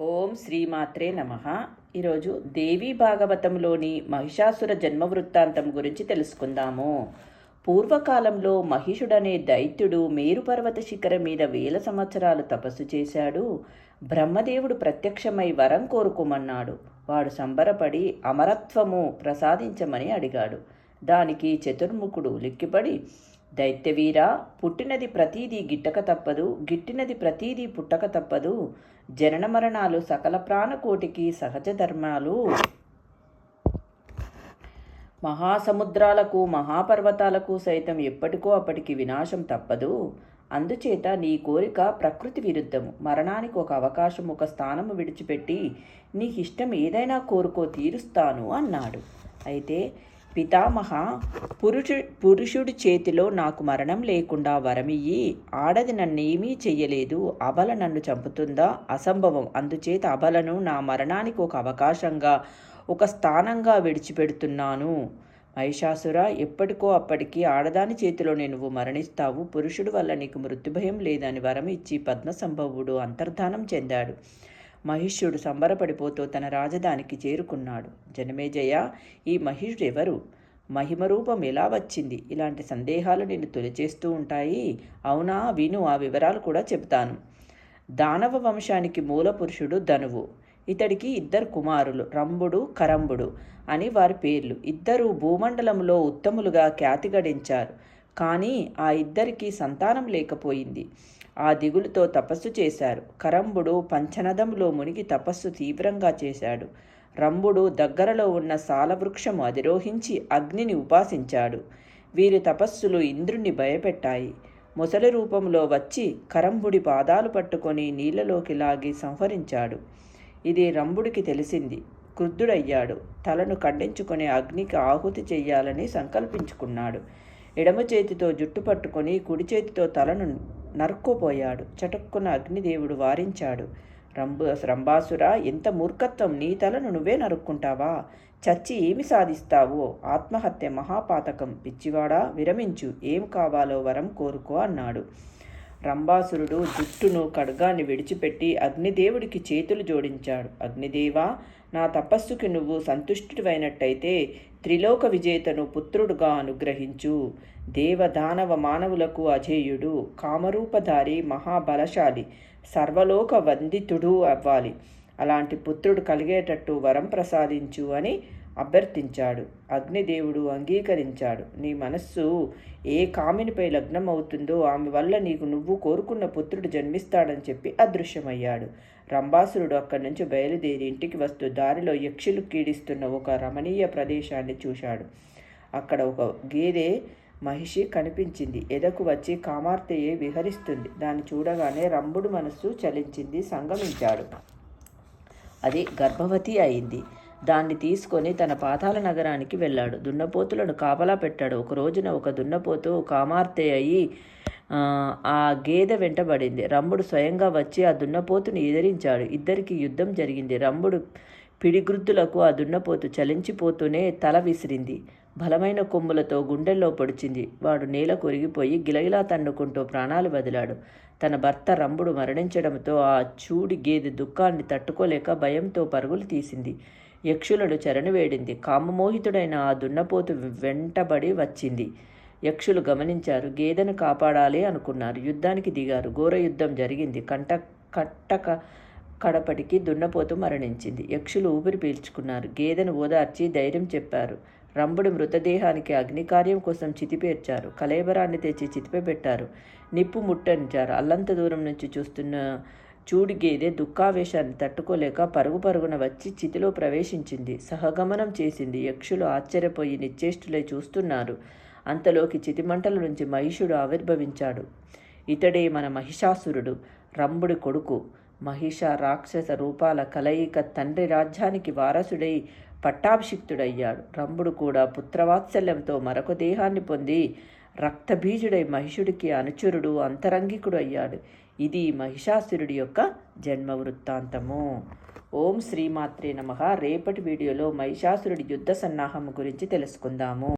ఓం శ్రీమాత్రే నమ. ఈరోజు దేవీ భాగవతంలోని మహిషాసుర జన్మ వృత్తాంతం గురించి తెలుసుకుందాము. పూర్వకాలంలో మహిషుడనే దైత్యుడు మేరుపర్వత శిఖరం మీద వేల సంవత్సరాలు తపస్సు చేశాడు. బ్రహ్మదేవుడు ప్రత్యక్షమై వరం కోరుకోమన్నాడు. వాడు సంబరపడి అమరత్వము ప్రసాదించమని అడిగాడు. దానికి చతుర్ముఖుడు లిక్కిపడి దైత్యవీరా పుట్టినది ప్రతీదీ గిట్టక తప్పదు గిట్టినది ప్రతీదీ పుట్టక తప్పదు జనన మరణాలు సకల ప్రాణకోటికి సహజ ధర్మాలు. మహాసముద్రాలకు మహాపర్వతాలకు సైతం ఎప్పటికో అప్పటికి వినాశం తప్పదు. అందుచేత నీ కోరిక ప్రకృతి విరుద్ధము. మరణానికి ఒక అవకాశం ఒక స్థానము విడిచిపెట్టి నీకు ఇష్టం ఏదైనా కోరుకో తీరుస్తాను అన్నాడు. అయితే పితామహ పురుషు పురుషుడి చేతిలో నాకు మరణం లేకుండా వరమియ్యి ఆడది నన్నేమీ చెయ్యలేదు అబల నన్ను చంపుతుందా? అసంభవం. అందుచేత అబలను నా మరణానికి ఒక అవకాశంగా ఒక స్థానంగా విడిచిపెడుతున్నాను. మహిషాసుర ఎప్పటికో అప్పటికి ఆడదాని చేతిలోనే నువ్వు మరణిస్తావు. పురుషుడు వల్ల నీకు మృత్యుభయం లేదని వరం ఇచ్చి పద్మసంభవుడు అంతర్ధానం చెందాడు. మహిష్యుడు సంబరపడిపోతూ తన రాజధానికి చేరుకున్నాడు. జనమేజయ ఈ మహిషుడెవరు మహిమ రూపం ఎలా వచ్చింది? ఇలాంటి సందేహాలు నిన్ను తొలిచేస్తూ ఉంటాయి. అవునా? విను ఆ వివరాలు కూడా చెబుతాను. దానవ వంశానికి మూల పురుషుడు ధనువు. ఇతడికి ఇద్దరు కుమారులు రంభుడు కరంబుడు అని వారి పేర్లు. ఇద్దరు భూమండలంలో ఉత్తములుగా ఖ్యాతి గడించారు. కానీ ఆ ఇద్దరికీ సంతానం లేకపోయింది. ఆ దిగులుతో తపస్సు చేశారు. కరంబుడు పంచనదంలో మునిగి తపస్సు తీవ్రంగా చేశాడు. రంభుడు దగ్గరలో ఉన్న సాలవృక్షము అధిరోహించి అగ్నిని ఉపాసించాడు. వీరి తపస్సులు ఇంద్రుణ్ణి భయపెట్టాయి. ముసలి రూపంలో వచ్చి కరంబుడి పాదాలు పట్టుకొని నీళ్ళలోకి లాగి సంహరించాడు. ఇది రంభుడికి తెలిసింది. క్రుద్ధుడయ్యాడు. తలను ఖండించుకొని అగ్నికి ఆహుతి చెయ్యాలని సంకల్పించుకున్నాడు. ఎడమ చేతితో జుట్టు పట్టుకొని కుడి చేతితో తలను నరుక్కుపోయాడు చటుక్కున అగ్నిదేవుడు వారించాడు. రంభు రంభాసుర ఎంత మూర్ఖత్వం! నీ తలను నువ్వే నరుక్కుంటావా? చచ్చి ఏమి సాధిస్తావో? ఆత్మహత్య మహాపాతకం. పిచ్చివాడా విరమించు. ఏం కావాలో వరం కోరుకో అన్నాడు. రంభాసురుడు జుట్టును ఖడ్గాన్ని విడిచిపెట్టి అగ్నిదేవుడికి చేతులు జోడించాడు. అగ్నిదేవా నా తపస్సుకి నువ్వు సంతుష్టువైనట్టయితే త్రిలోక విజేతను పుత్రుడుగా అనుగ్రహించు. దేవదానవ మానవులకు అజేయుడు కామరూపధారి మహాబలశాలి సర్వలోక వందితుడు అవ్వాలి. అలాంటి పుత్రుడు కలిగేటట్టు వరం ప్రసాదించు అని అభ్యర్థించాడు. అగ్నిదేవుడు అంగీకరించాడు. నీ మనస్సు ఏ కామినిపై లగ్నం అవుతుందో ఆమె వల్ల నీకు నువ్వు కోరుకున్న పుత్రుడు జన్మిస్తాడని చెప్పి అదృశ్యమయ్యాడు. రంభాసురుడు అక్కడి నుంచి బయలుదేరి ఇంటికి వస్తూ దారిలో యక్షులు కీడిస్తున్న ఒక రమణీయ ప్రదేశాన్ని చూశాడు. అక్కడ ఒక గేదె మహిషి కనిపించింది. ఎదకు వచ్చి కామార్తెయే విహరిస్తుంది. దాన్ని చూడగానే రంభుడు మనస్సు చలించింది సంగమించాడు. అది గర్భవతి అయింది. దాన్ని తీసుకొని తన పాతాల నగరానికి వెళ్ళాడు. దున్నపోతులను కాపలా పెట్టాడు. ఒక రోజున ఒక దున్నపోతు కామార్తె అయి ఆ గేదె వెంటబడింది రంభుడు స్వయంగా వచ్చి ఆ దున్నపోతుని ఎదిరించాడు. ఇద్దరికి యుద్ధం జరిగింది. రంభుడు పిడిగృద్దులకు ఆ దున్నపోతు చలించిపోతూనే తల విసిరింది. బలమైన కొమ్ములతో గుండెల్లో పొడిచింది. వాడు నేల కొరిగిపోయి గిలగిలా తన్నుకుంటూ ప్రాణాలు వదిలాడు. తన భర్త రంభుడు మరణించడంతో ఆ చూడి గేదె దుఃఖాన్ని తట్టుకోలేక భయంతో పరుగులు తీసింది. యక్షులను వేడింది. కామమోహితుడైన ఆ దున్నపోతు వెంటబడి వచ్చింది. యక్షులు గమనించారు గేదెను కాపాడాలి అనుకున్నారు. యుద్ధానికి దిగారు. ఘోర యుద్ధం జరిగింది. కంట కట్టక కడపటికి దున్నపోతు మరణించింది. యక్షులు ఊపిరి పీల్చుకున్నారు. గేదెను ఓదార్చి ధైర్యం చెప్పారు. రంభుడి మృతదేహానికి అగ్నికార్యం కోసం చితిపేర్చారు. కలేబరాన్ని తెచ్చి చితిపే పెట్టారు నిప్పు ముట్టంచారు అల్లంత దూరం నుంచి చూస్తున్న చూడి గేదె దుఃఖావేశాన్ని తట్టుకోలేక పరుగు పరుగున వచ్చి చితిలో ప్రవేశించింది. సహగమనం చేసింది. యక్షులు ఆశ్చర్యపోయి నిశ్చేష్టులై చూస్తున్నారు. అంతలోకి చితిమంటల నుంచి మహిషుడు ఆవిర్భవించాడు. ఇతడే మన మహిషాసురుడు. రంభుడి కొడుకు. మహిష రాక్షస రూపాల కలయిక తండ్రి రాజ్యానికి వారసుడై పట్టాభిషిక్తుడయ్యాడు. రంభుడు కూడా పుత్రవాత్సల్యంతో మరొక దేహాన్ని పొంది రక్తబీజుడై మహిషుడికి అనుచరుడు అంతరంగికుడు అయ్యాడు ఇది మహిషాసురుడి యొక్క జన్మ వృత్తాంతము ఓం శ్రీమాత్రే నమ. రేపటి వీడియోలో మహిషాసురుడి యుద్ధ సన్నాహము గురించి తెలుసుకుందాము.